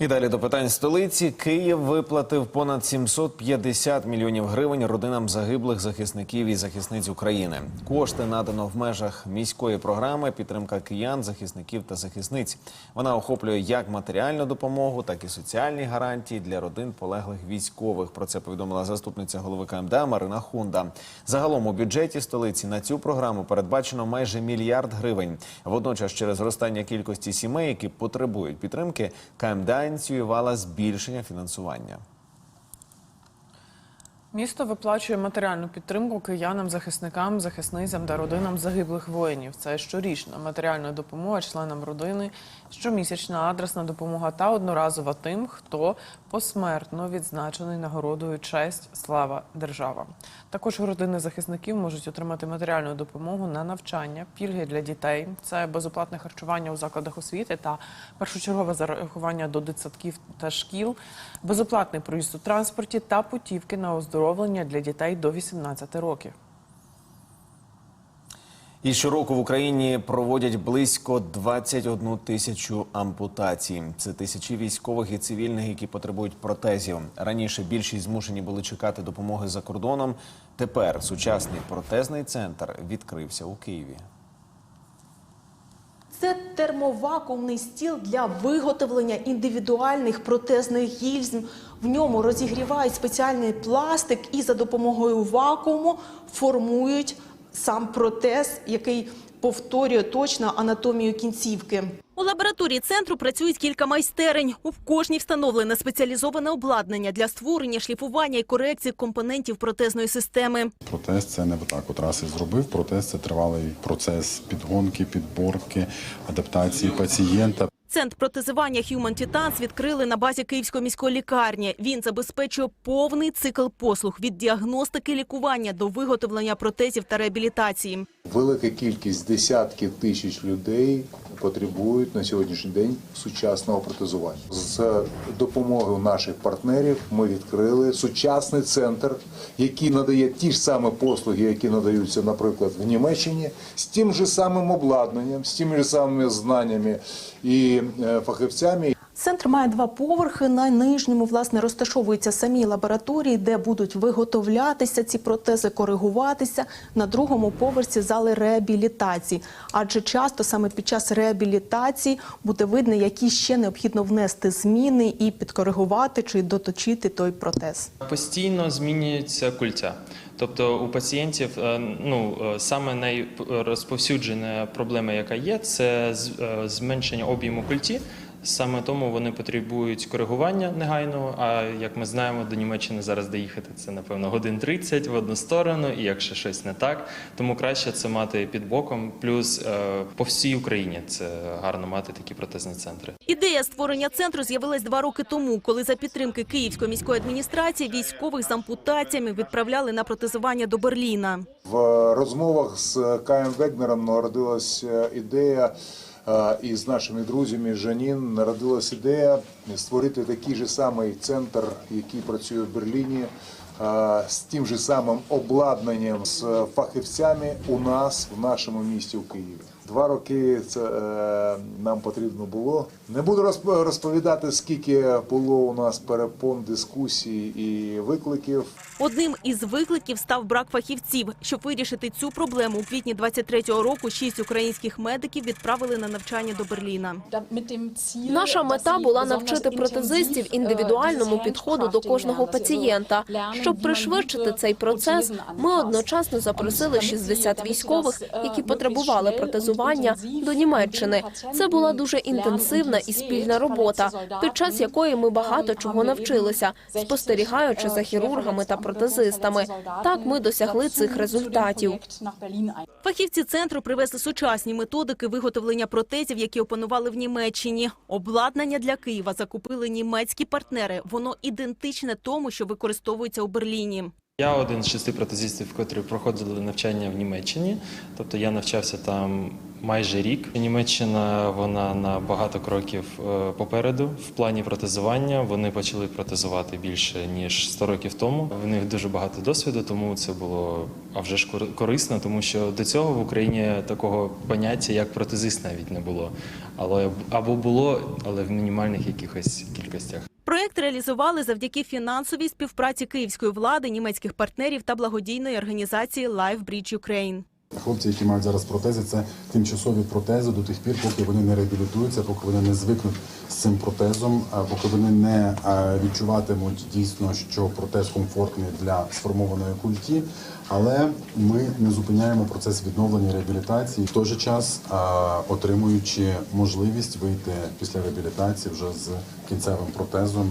І далі до питань столиці. Київ виплатив понад 750 мільйонів гривень родинам загиблих захисників і захисниць України. Кошти надано в межах міської програми підтримка киян, захисників та захисниць. Вона охоплює як матеріальну допомогу, так і соціальні гарантії для родин полеглих військових. Про це повідомила заступниця голови КМДА Марина Хунда. Загалом у бюджеті столиці на цю програму передбачено майже мільярд гривень. Водночас, через зростання кількості сімей, які потребують підтримки, КМДА ініціювала збільшення фінансування. Місто виплачує матеріальну підтримку киянам, захисникам, захисницям та родинам загиблих воїнів. Це щорічна матеріальна допомога членам родини, щомісячна адресна допомога та одноразова тим, хто посмертно відзначений нагородою честь, слава, держава. Також родини захисників можуть отримати матеріальну допомогу на навчання, пільги для дітей. Це безоплатне харчування у закладах освіти та першочергове зарахування до дитсадків та шкіл, безоплатний проїзд у транспорті та путівки на оздоровлення для дітей до 18 років. І щороку в Україні проводять близько 21 тисячу ампутацій. Це тисячі військових і цивільних, які потребують протезів. Раніше більшість змушені були чекати допомоги за кордоном. Тепер сучасний протезний центр відкрився у Києві. Це термовакуумний стіл для виготовлення індивідуальних протезних гільзм. В ньому розігрівають спеціальний пластик і за допомогою вакууму формують сам протез, який повторює точно анатомію кінцівки. У лабораторії центру працюють кілька майстерень. У кожній встановлене спеціалізоване обладнання для створення, шліфування і корекції компонентів протезної системи. Протез це не так от раз і зробив. Протез це тривалий процес підгонки, підборки, адаптації пацієнта. Центр протезування Human Titans відкрили на базі Київської міської лікарні. Він забезпечує повний цикл послуг від діагностики лікування до виготовлення протезів та реабілітації. Велика кількість десятків тисяч людей потребують на сьогоднішній день сучасного протезування. З допомогою наших партнерів ми відкрили сучасний центр, який надає ті ж самі послуги, які надаються, наприклад, в Німеччині, з тим же самим обладнанням, з тими ж самими знаннями і фахівцями. Центр має два поверхи. На нижньому власне розташовуються самі лабораторії, де будуть виготовлятися ці протези, коригуватися. На другому поверсі зали реабілітації. Адже часто саме під час реабілітації буде видно, які ще необхідно внести зміни і підкоригувати чи доточити той протез. Постійно змінюються культя. Тобто у пацієнтів е, ну, е, саме найрозповсюджена проблема, яка є, це е, зменшення об'єму культі. Саме тому вони потребують коригування негайного. А як ми знаємо, до Німеччини зараз доїхати це напевно годин 30 в одну сторону, і якщо щось не так, тому краще це мати під боком. Плюс е, по всій Україні це гарно мати такі протезні центри. Ідея створення центру з'явилась два роки тому, коли за підтримки Київської міської адміністрації військових з ампутаціями відправляли на протезування до Берліна. В розмовах з Каєм Вегнером народилася ідея, е, і з нашими друзями Жанін народилась ідея створити такий же самий центр, який працює в Берліні, з тим же самим обладнанням, з фахівцями у нас в нашому місті в Києві. Два роки це е, нам потрібно було. Не буду розповідати, скільки було у нас перепон, дискусій і викликів. Одним із викликів став брак фахівців. Щоб вирішити цю проблему, у квітні 23-го року шість українських медиків відправили на навчання до Берліна. Наша мета була навчити протезистів індивідуальному підходу до кожного пацієнта. Щоб пришвидшити цей процес, ми одночасно запросили 60 військових, які потребували протезування до Німеччини. Це була дуже інтенсивна і спільна робота, під час якої ми багато чого навчилися, спостерігаючи за хірургами та протезистами. Так ми досягли цих результатів. Фахівці центру привезли сучасні методики виготовлення протезів, які опанували в Німеччині. Обладнання для Києва закупили німецькі партнери. Воно ідентичне тому, що використовується у Берліні. Я один з шести протезистів, котрі проходили навчання в Німеччині. Тобто я навчався там майже рік. Німеччина вона на багато кроків е, попереду в плані протезування. Вони почали протезувати більше ніж 100 років тому. В них дуже багато досвіду, тому це було а вже ж кор- корисно, тому що до цього в Україні такого поняття як протезист навіть не було. Але або було, але в мінімальних якихось кількостях. Проект реалізували завдяки фінансовій співпраці київської влади, німецьких партнерів та благодійної організації Life Bridge Ukraine. Хлопці, які мають зараз протези, це тимчасові протези до тих пір, поки вони не реабілітуються, поки вони не звикнуть з цим протезом, поки вони не відчуватимуть дійсно, що протез комфортний для сформованої культі. Але ми не зупиняємо процес відновлення реабілітації, в той же час отримуючи можливість вийти після реабілітації вже з кінцевим протезом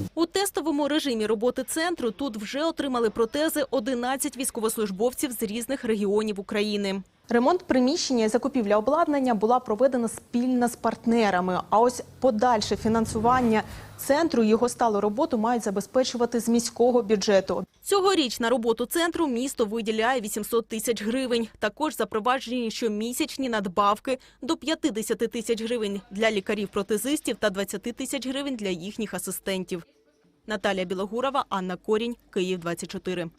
У тестовому режимі роботи центру тут вже отримали протези 11 військовослужбовців з різних регіонів України. Ремонт приміщення і закупівля обладнання була проведена спільно з партнерами. А ось подальше фінансування центру і його сталу роботу мають забезпечувати з міського бюджету. Цьогоріч на роботу центру місто виділяє 800 тисяч гривень. Також запроваджені щомісячні надбавки до 50 тисяч гривень для лікарів-протезистів та 20 тисяч гривень для їхніх асистентів. Наталія Білогурова, Анна Корінь, Київ 24.